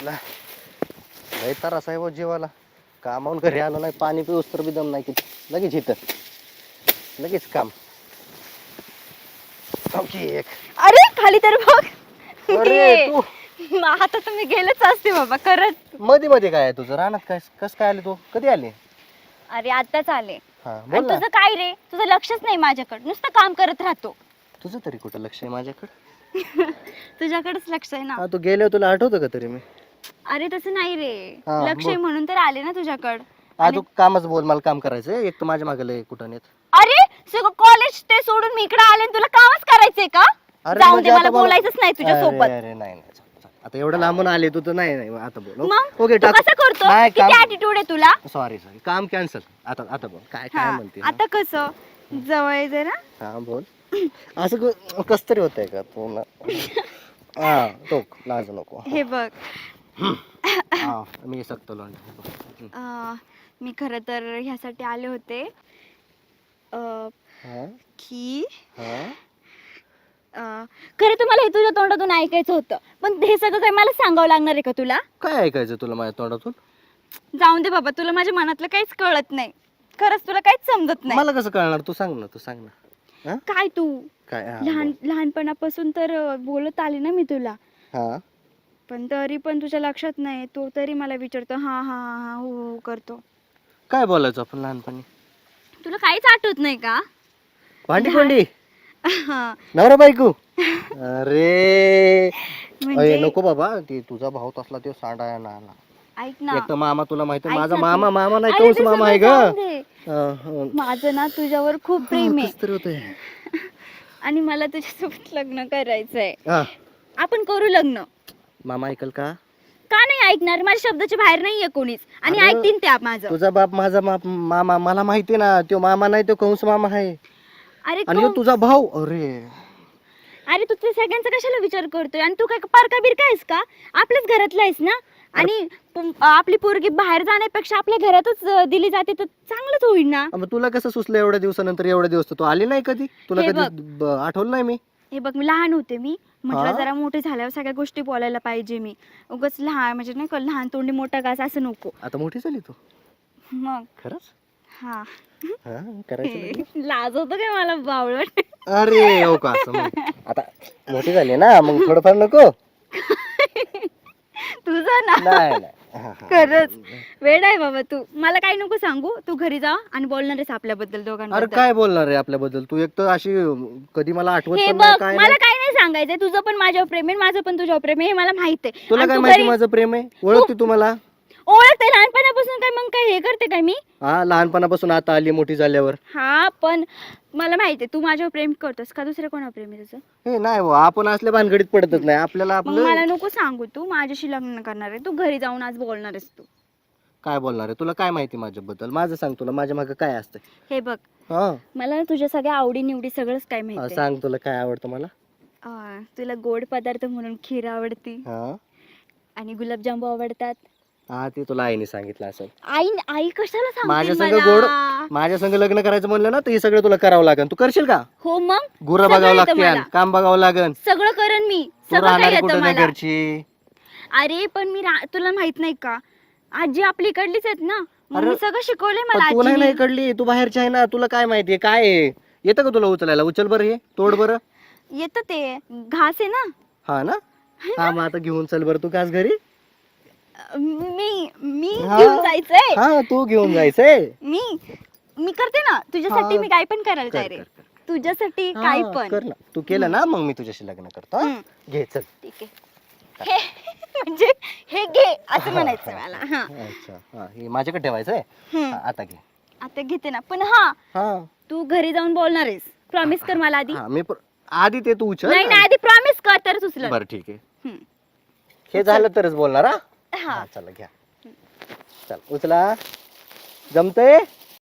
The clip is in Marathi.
आईला. लय तर आहे बुवा जीवाला. कामावून घरी आलो नाही पाणी पिऊस तर बी दम नाही किती. लगेच इथं. लगेच काम. ओके एक. अरे खाली तर बघ. अरे. तू. आता तर मी गेलेच असते बाबा करत मध्ये मध्ये काय आहे तुझं? रानात काय कस काय आली तू? कधी आली? अरे आताच आले. हा आणि बोल ना. तुझं काय रे? तुझं लक्षच नाही माझ्याकडे. नुसतं काम करत राहतो. तुझं तरी कुठं लक्ष आहे माझ्याकडे? तुझ्याकडेच लक्ष आहे ना. हा तू गेले तुला आठवतं का तरी मी? अरे तसं नाही रे. हा, लक्ष आहे. म्हणून तर आले ना तुझ्याकडं. हा तू कामच बोल मला काम करायचंय. एक तर माझ्या मागे लय कुठं नेत. अरे सगळं कॉलेज ते सोडून मी इकडे आले आणि तुला कामच करायचंय का? अरे म्हणजे दे आता मला मला- बोलायचंच नाही तुझ्या अरे, सोबत अरे नाही नाही चल, चल. आता एवढं लांबून आले तू तर नाही नाही आता बोल मग? ओके तू कसं करतो? नाही किती काम ऍटिट्यूड आहे तुला? सॉरी सॉरी काम कॅन्सल आता आता बोल. काय काय हा, म्हणते? आता कसं? जवळ आहे जरा. हा बोल. असं कस तरी होतंय का तू ना हा तो लाज नको. हे बघ. हा मी सकतो अं, मी खरं तर ह्यासाठी आले होते. अं, हा? की हा? अं, खरं तर मला हे तुझ्या तोंडातून ऐकायचं होतं. पण हे सगळं काही मला सांगावं लागणार आहे का तुला? काय ऐकायचं तुला माझ्या तोंडातून? जाऊन दे बाबा तुला माझ्या मनातलं काहीच कळत नाही. खरंच तुला काहीच समजत नाही. मला कसं कळणार? तू सांग ना तू सांग ना? काय तू? काय? हा, लहान. लहानपणापासून तर अं, बोलत आले ना मी तुला. हा? पण तरी पण तुझ्या लक्षात नाही तो तरी मला विचारतो हा हा हा हा हो हो करतो. काय बोलायचं आपण लहानपणी? तुला काहीच आठवत नाही का? भांडी कोंडी हा, नवरा बायको? अरे. म्हणजे? अय, नको बाबा ते तुझा भाऊ तसला तो सांडा आहे ना. ऐक ना. एक तर मामा तुला माहिती आहे, माझा. मामा मामा नाही अरे कंस ते मामा आहे ग. दे. हा. माझं ना तुझ्यावर खूप प्रेम आहे. कसं तरी होतंय. आणि मला तुझ्यासोबत लग्न करायचंय. हा. आपण करू लग्न. मामा ऐकल का? का नाही ऐकणार? माझ्या शब्दाच्या बाहेर नाहीये कोणीच. आणि अगं, ऐकतीन त्या माझं. तुझा बाप माझा मामा मला माहिती ना तो मामा नाही तो कंस मामा आहे. अरे आणि ह्यो तुझा भाऊ अरे. अरे तू त्या सगळ्यांचा कशाला विचार करतोय? आणि तू काय पारका बिरका आहेस का? आपल्याच घरातला आहेस ना? आणि पु- आपली पोरगी बाहेर जाण्यापेक्षा आपल्या घरातच अं, दिली जाते तर चांगलंच होईल ना? मग तुला कसं सुचलं एवढ्या दिवसानंतर एवढ्या दिवस? तू आली नाही कधी? तुला हे कधी ब- आठवलं नाही मी? हे बघ मी लहान होते मी. म्हटलं हा? जरा मोठे झाल्यावर सगळ्या गोष्टी बोलायला पाहिजे मी. उगाच लहान म्हणजे नाही का लहान तोंडी मोठा घास असं नको. आता मोठी झाली तू? मग. खरंच? हा. हा करायचं लग्न? लाज होतं काय मला? बावळट. अरे हो का? असं मग. आता मोठी झाली ना मग थोडंफार नको? तुझं ना? नाही नाही. हा, हा. खरंच. वेळ आहे बाबा तू. मला काही नको सांगू. तू घरी जा आणि बोलणार आहेस आपल्याबद्दल अरे दोघांबद्दल काय बोलणार आहे आपल्याबद्दल? तू एक तर अशी कधी मला आठवत हे पण नाही काय मला नाही. काही नाही सांगायचंय तुझं पण माझ्यावर प्रेम आहे माझं पण तुझ्यावर प्रेम आहे हे मला माहीत आहे. तुला आणि काय तू माहिती घरी- माझं प्रेम आहे? ओळखते तू मला ओळखते लहानपणापासून काय मग काय हे करते काय मी? हा लहानपणापासून आता आली मोठी झाल्यावर. हा पण मला माहिती आहे तू माझ्यावर प्रेम करतोस का? दुसऱ्या कोणावर प्रेम आहे तुझं? हे नाही आपण असल्या भानगडीत पडतच नाही. आपल्याला मग मला आपलं नको सांगू तू माझ्याशी लग्न करणार आहे तू घरी जाऊन आज बोलणार आहेस तू. काय बोलणार आहे? तुला काय माहिती माझ्याबद्दल? माझं सांग तुला माझ्या मागे काय असतं हे बघ हा. मला ना तुझ्या सगळ्या आवडी निवडी सगळंच काय माहिती. सांग तुला काय आवडतं मला. अं, तुला गोड पदार्थ म्हणून खीर आवडती. हा? आणि गुलाबजामू आवडतात. हा ते तुला आईने सांगितलं असं आई आई कशाला माझ्या सांगते संग गोड मला माझ्या संग लग्न करायचं म्हणलं ना तर हे सगळं तुला करावं लागेल. तू करशील का? हो मग? गुरं सगळं बघावं येतं मला. काम बघावं लागन सगळं करण मी. तू सगळं काही राहणार येतं कुठं त्या मला. घरची अरे पण मी रा- तुला माहीत नाही का? आजी आपली इकडलीच आहेत ना. मग अरे, मी सगळं शिकवलंय पण मला तू नाही ना आजीने. इकडली. तू बाहेरची आहे ना. तुला काय माहितीये काय आहे? येतं का तुला उचलायला? उचल बरं हे. तोड बरं. येतं ते. घास आहे ना? हा ना? हा मग आता घेऊन चल बरं तू कास घरी. मी मी हा. घेऊन जायचंय. हा तू घेऊन जायचंय. मी मी करते ना? तुझ्यासाठी हा. मी काय पण करायला कर, तयार आहे. कर. तुझ्यासाठी काय पण. कर ना. तू केलं ना मग मी तुझ्याशी लग्न करतो हा? घे चल. ठीक आहे. हे म्हणजे हे घे असं म्हणायचं मला. हा. अच्छा हा. हे माझ्याकडे ठेवायचंय? हम्म. हा, आता घे. आता घेते ना. पण हा हा. तू घरी जाऊन बोलणार आहेस. प्रॉमिस कर मला आधी. हा मी आधी ते तू उचल नाही नाही आधी प्रॉमिस कर तरच उचल बरं ठीक आहे. हे झालं तरच बोलणार हा? हा. हा चला घ्या. चल उचला. जमतंय?